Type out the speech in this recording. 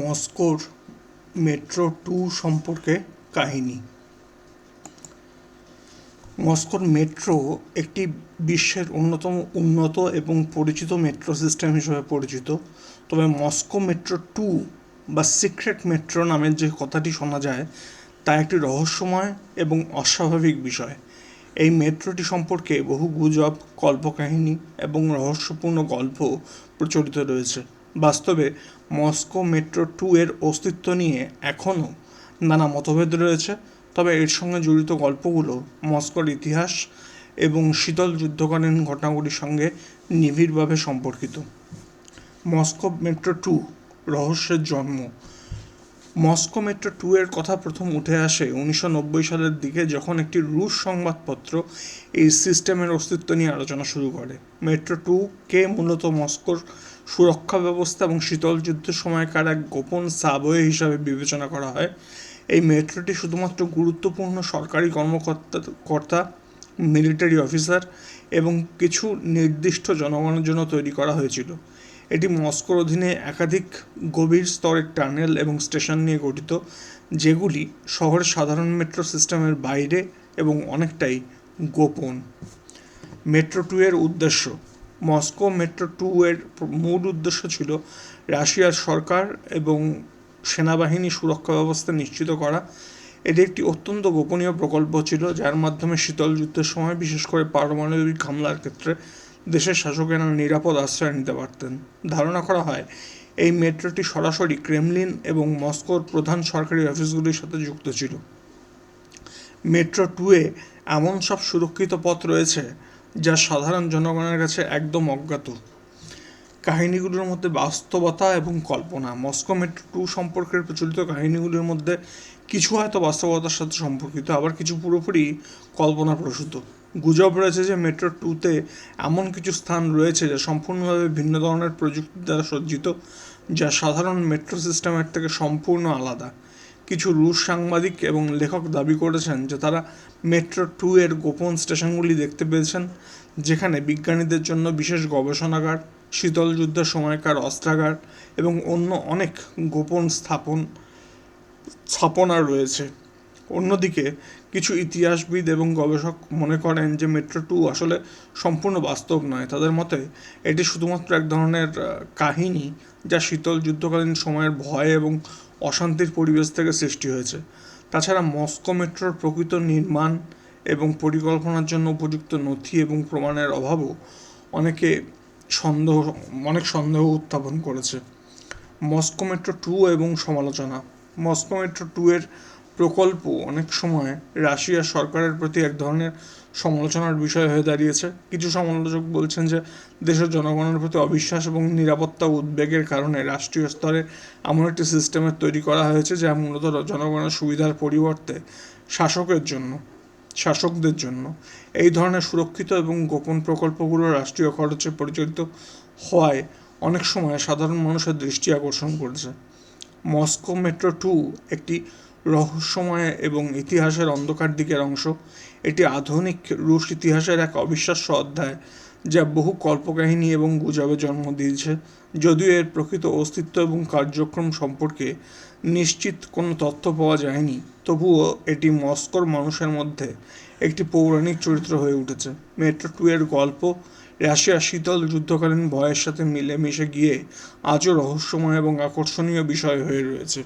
মস্কোর metro two সম্পর্কে কাহিনী। মস্কোর মেট্রো একটি বিশ্বের অন্যতম উন্নত এবং পরিচিত মেট্রো সিস্টেম হিসেবে পরিচিত। তবে মস্কো মেট্রো টু বা সিক্রেট মেট্রো নামের যে কথাটি শোনা যায়, তা একটি রহস্যময় এবং অস্বাভাবিক বিষয়। এই মেট্রোটি সম্পর্কে বহু গুজব, কল্পকাহিনী এবং রহস্যপূর্ণ গল্প প্রচলিত রয়েছে। বাস্তবে মস্কো মেট্রো টু এর অস্তিত্ব নিয়ে এখনও নানা মতভেদ রয়েছে। তবে এর সঙ্গে জড়িত গল্পগুলো মস্কোর ইতিহাস এবং শীতল যুদ্ধকালীন ঘটনাগুলির সঙ্গে নিবিড়ভাবে সম্পর্কিত। মস্কো মেট্রো টু রহস্যের জন্ম। মস্কো মেট্রো টু এর কথা প্রথম উঠে আসে উনিশশো নব্বই সালের দিকে যখন একটি রুশ সংবাদপত্র এই সিস্টেমের অস্তিত্ব নিয়ে আলোচনা শুরু করে। মেট্রো টু কে মূলত মস্কোর সুরক্ষা ব্যবস্থা এবং শীতল যুদ্ধের সময়কার এক গোপন সাবওয়ে হিসাবে বিবেচনা করা হয়। এই মেট্রোটি শুধুমাত্র গুরুত্বপূর্ণ সরকারি কর্মকর্তা, কর্তা, মিলিটারি অফিসার এবং কিছু নির্দিষ্ট জনগণের জন্য তৈরি করা হয়েছিল। এটি মস্কোর অধীনে একাধিক গভীর স্তরের টানেল এবং স্টেশন নিয়ে গঠিত, যেগুলি শহরের সাধারণ মেট্রো সিস্টেমের বাইরে এবং অনেকটাই গোপন। মেট্রো টু এর উদ্দেশ্য মস্কো মেট্রো টু এর মূল উদ্দেশ্য ছিল রাশিয়ার সরকার এবং সেনাবাহিনী সুরক্ষা ব্যবস্থা নিশ্চিত করা। এটি একটি অত্যন্ত গোপনীয় প্রকল্প ছিল, যার মাধ্যমে শীতল যুদ্ধের সময়, বিশেষ করে পারমাণবিক হামলার ক্ষেত্রে, দেশের শাসকেরা নিরাপদ আশ্রয় নিতে পারতেন। ধারণা করা হয়, এই মেট্রোটি সরাসরি ক্রেমলিন এবং মস্কোর প্রধান সরকারি অফিসগুলির সাথে যুক্ত ছিল। মেট্রো টুয়ে এমন সব সুরক্ষিত পথ রয়েছে যা সাধারণ জনগণের কাছে একদম অজ্ঞাত। কাহিনীগুলোর মধ্যে বাস্তবতা এবং কল্পনা। মস্কো মেট্রো টু সম্পর্কের প্রচলিত কাহিনীগুলির মধ্যে কিছু হয়তো বাস্তবতার সাথে সম্পর্কিত, আবার কিছু পুরোপুরি কল্পনা প্রসূত গুজব রয়েছে যে মেট্রো টুতে এমন কিছু স্থান রয়েছে যা সম্পূর্ণভাবে ভিন্ন ধরনের প্রযুক্তি দ্বারা সজ্জিত, যা সাধারণ মেট্রো সিস্টেমের থেকে সম্পূর্ণ আলাদা। কিছু রুশ সাংবাদিক এবং লেখক দাবি করেছেন যে তারা মেট্রো টু এর গোপন স্টেশনগুলি দেখতে পেয়েছেন, যেখানে বিজ্ঞানীদের জন্য বিশেষ গবেষণাগার, শীতল যুদ্ধের সময়কার অস্ত্রাগার এবং অন্য অনেক গোপন স্থাপন, স্থাপনা রয়েছে। অন্যদিকে, কিছু ইতিহাসবিদ এবং গবেষক মনে করেন যে মেট্রো টু আসলে সম্পূর্ণ বাস্তব নয়। তাদের মতে, এটি শুধুমাত্র এক ধরনের কাহিনী যা শীতল যুদ্ধকালীন সময়ের ভয় এবং অশান্তির পরিবেশ থেকে সৃষ্টি হয়েছে। তাছাড়া মস্কো মেট্রোর প্রকৃত নির্মাণ এবং পরিকল্পনার জন্য উপযুক্ত নথি এবং প্রমাণের অভাবও অনেকে সন্দেহ, অনেক সন্দেহ উত্থাপন করেছে। মস্কো মেট্রো টু এবং সমালোচনা। মস্কো মেট্রো টু এর প্রকল্প অনেক সময় রাশিয়া সরকারের প্রতি এক ধরনের সমালোচনার বিষয় হয়ে দাঁড়িয়েছে। কিছু সমালোচক বলছেন যে, দেশের জনগণের প্রতি অবিশ্বাস এবং নিরাপত্তা উদ্বেগের কারণে রাষ্ট্রীয় স্তরে এমন একটি সিস্টেমের তৈরি করা হয়েছে যা মূলত জনগণের সুবিধার পরিবর্তে শাসকের জন্য, শাসকদের জন্য। এই ধরনের সুরক্ষিত এবং গোপন প্রকল্পগুলো রাষ্ট্রীয় খরচে পরিচালিত হওয়ায় অনেক সময় সাধারণ মানুষের দৃষ্টি আকর্ষণ করেছে। মস্কো মেট্রো টু একটি রহস্যময় এবং ইতিহাসের অন্ধকার দিকের অংশ। এটি আধুনিক রুশ ইতিহাসের এক অবিশ্বাস্য অধ্যায় যা বহু কল্পকাহিনী এবং গুজবে জন্ম দিয়েছে। যদিও এর প্রকৃত অস্তিত্ব এবং কার্যক্রম সম্পর্কে নিশ্চিত কোনো তথ্য পাওয়া যায়নি, তবুও এটি মস্কোর মানুষের মধ্যে একটি পৌরাণিক চরিত্র হয়ে উঠেছে। মেট্রো টু এর গল্প, রাশিয়ার শীতল যুদ্ধকালীন ভয়ের সাথে মিলেমিশে গিয়ে আজও রহস্যময় এবং আকর্ষণীয় বিষয় হয়ে রয়েছে।